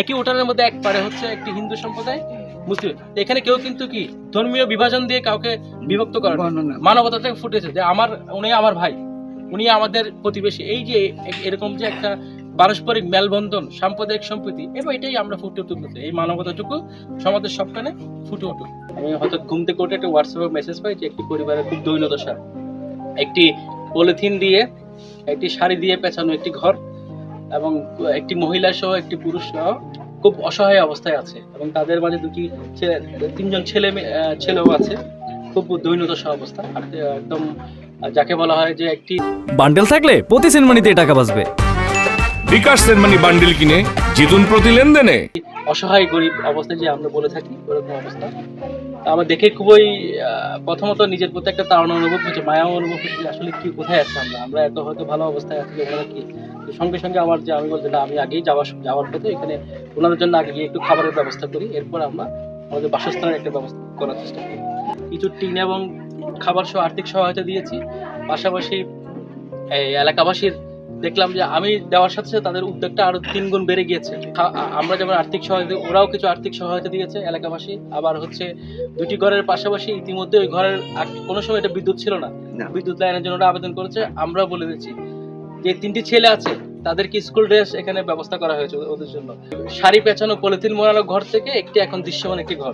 একই উঠানের মধ্যে এক পারে হচ্ছে একটি হিন্দু সম্প্রদায় মুসলিম। এখানে কেউ কিন্তু কি ধর্মীয় বিভাজন দিয়ে কাউকে বিভক্ত করে মানবতা থেকে ফুটেছে যে আমার উনি আমার ভাই উনি আমাদের প্রতিবেশী। এই যে এরকম যে একটা পারস্পরিক মেলবন্ধন সাম্প্রদায়িক সম্প্রীতি এবং এটাই আমরা ফুটে তুলতে এই মানবতাটুকু সমাজের সবখানে ফুটে উঠুক। আমি হয়তো ঘুম থেকে উঠে একটা হোয়াটসঅ্যাপে মেসেজ পাই যে একটি পরিবারের খুব দৈন্যদশা একটি পলিথিন দিয়ে একটি শাড়ি দিয়ে পেঁচানো একটি ঘর এবং একটি মহিলা সহ একটি পুরুষ সহ খুব অসহায় অবস্থায় আছে এবং তাদের মাঝে দুটি ছেলে তিনজন ছেলে ছেলেও আছে। খুব দৈন্যদশা অবস্থা। আর একদম যাকে বলা হয় যে একটি বান্ডেল থাকলে প্রতি সিনেমানিতে টাকা বাঁচবে। বিকাশ সেনমানি বান্ডিল কিনে জিতুন প্রতি লেনদেনে। অসহায় গরিব অবস্থায় যে আমরা বলে থাকি ওরকম অবস্থা। আমার দেখে খুবই প্রথমত নিজের প্রতি একটা তাড়না অনুভব হচ্ছে মায়া অনুভব হচ্ছে যে আসলে কি কোথায় আছি আমরা? আমরা এত হয়তো ভালো অবস্থায় আছি যে কি সঙ্গে সঙ্গে আমার যে আমি বলছি না আমি আগেই যাওয়ার যাওয়ার পথে এখানে ওনাদের জন্য আগে গিয়ে একটু খাবারের ব্যবস্থা করি। এরপর আমরা আমাদের বাসস্থানের একটা ব্যবস্থা করার চেষ্টা করি। কিছু টিন এবং খাবার সহ আর্থিক সহায়তা দিয়েছি। পাশাপাশি এই এলাকাবাসীর দেখলাম যে আমি দেওয়ার সাথে সাথে তাদের উদ্যোগটা আরও তিন গুণ বেড়ে গিয়েছে। আমরা যেমন আর্থিক সহায়তা ওরাও কিছু আর্থিক সহায়তা দিয়েছে এলাকাবাসী। আবার হচ্ছে দুটি ঘরের পাশাপাশি ইতিমধ্যে ওই ঘরের কোনো সময় এটা বিদ্যুৎ ছিল না। বিদ্যুৎ লাইনের জন্য ওরা আবেদন করেছে আমরা বলে দিচ্ছি যে তিনটি ছেলে আছে, তাদেরকে স্কুল ড্রেস এখানে ব্যবস্থা করা হয়েছে ওদের- জন্য। শাড়ি পেঁচানো পলিথিন মোড়ানো ঘর থেকে একটি এখন দৃশ্যমান একটি ঘর।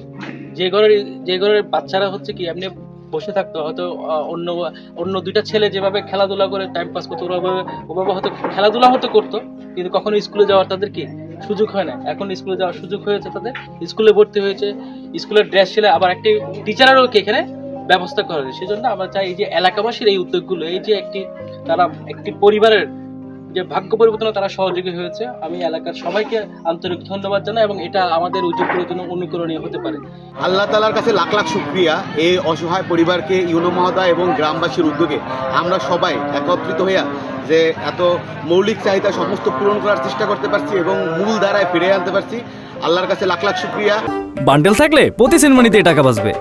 যে ঘরের যে ঘরের বাচ্চারা হচ্ছে কি, এমনি বসে থাকতো, হয়তো অন্য অন্য দুইটা ছেলে যেভাবে খেলাধুলা করে টাইম পাস করতো, ওভাবে ওভাবে হয়তো খেলাধুলা হয়তো করতো, কিন্তু কখনো স্কুলে যাওয়ার তাদের কি সুযোগ হয় না। এখন স্কুলে যাওয়ার সুযোগ হয়েছে তাদের স্কুলে ভর্তি হয়েছে স্কুলের ড্রেস ছিল, আবার একটি টিচারেরও কি এখানে ব্যবস্থা করা হয়েছে। সেজন্য আমরা চাই এই যে এলাকাবাসীর এই উদ্যোগগুলো, এই যে একটি তারা একটি পরিবারের যে ভাগ্য পরিবর্তনে তারা সহযোগী হয়েছে। আমি এলাকার সবাইকে আন্তরিক ধন্যবাদ জানাই এবং এটা আমাদের উদ্যোগগুলোর জন্য অনুকরণীয় হতে পারে। আল্লাহ তালার কাছে লাখ লাখ শুক্রিয়া। এই অসহায় পরিবারকে ইউনো মহোদয় এবং গ্রামবাসীর উদ্যোগে আমরা সবাই একত্রিত হইয়া যে এত মৌলিক চাহিদা সমস্ত পূরণ করার চেষ্টা করতে পারছি এবং মূল ধারায় ফিরে আনতে পারছি। আল্লাহর কাছে লাখ লাখ শুক্রিয়া। বান্ডেল থাকলে প্রতি সিনেমানিতে টাকা বাঁচবে।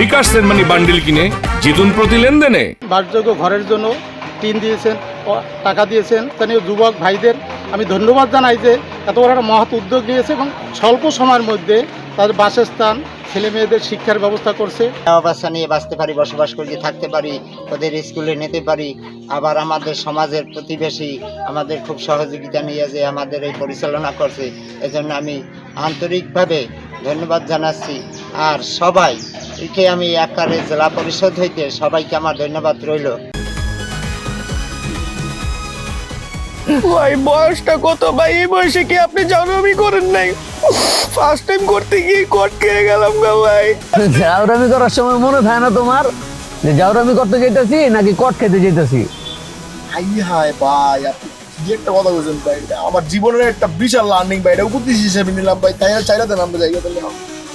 বিকাশ সেনমানি বান্ডিল কিনে জিতুন প্রতি লেনদেনে। বাসযোগ্য ঘরের জন্য টিন দিয়েছেন টাকা দিয়েছেন। স্থানীয় যুবক ভাইদের আমি ধন্যবাদ জানাই যে এত বড় একটা মহৎ উদ্যোগ নিয়েছে এবং স্বল্প সময়ের মধ্যে তাদের বাসস্থান ছেলে মেয়েদের শিক্ষার ব্যবস্থা করছে। অবস্থা নিয়ে বাঁচতে পারি বসবাস করি থাকতে পারি ওদের স্কুলে নিতে পারি। আবার আমাদের সমাজের প্রতিবেশী আমাদের খুব সহযোগিতা নিয়ে যে আমাদের এই পরিচালনা করছে। এজন্য আমি আন্তরিকভাবে ধন্যবাদ জানাচ্ছি। আর সবাই একে আমি আকারে জেলা পরিষদ হইতে সবাইকে আমার ধন্যবাদ রইল। ভাই বয়সটা কত ভাই? এই বয়সে কি আপনি জানামি করেন নাই? ফার্স্ট টাইম করতে গিয়ে কট খেয়ে গেলাম গা ভাই। জাউরামি করার সময় মনে থাকে না তোমার? যে জাউরামি করতে যেতেছি নাকি কট খেতে যেতেছি হাই হাই ভাই আপনি কি একটা কথা বলছেন ভাই? এটা আমার জীবনের একটা বিশাল লার্নিং ভাই এটা উপদেশ হিসেবে নিলাম ভাই তাই চাইলে দেন আমরা জায়গা দিলে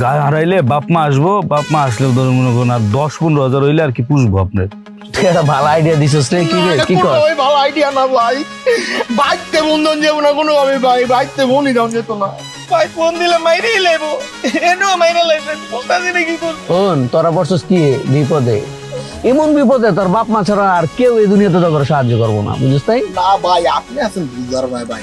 গা হারাইলে বাপ মা আসব বাপ মা আসলে ধরুন মনে করুন আর দশ পনেরো হাজার হইলে আর কি পুষবো আপনার। তুই একটা ভালো আইডিয়া দিছিস রে কি রে কি কর? ভাই ভালো আইডিয়া না ভাই। বাইতে বন্ধন যাব না কোনো ভাবে ভাই বাইতে বনি দাম যেত না। ভাই ফোন দিলে মাইরেই লেবো। এনো মাইরে লাইছে না কি শোন তোরা পড়ছিস কি বিপদে? এমন বিপদে তোর বাপ মা ছাড়া আর কেউ এই দুনিয়াতে তোকে সাহায্য করব না বুঝিস তাই? না ভাই আপনি আছেন বুঝার ভাই ভাই।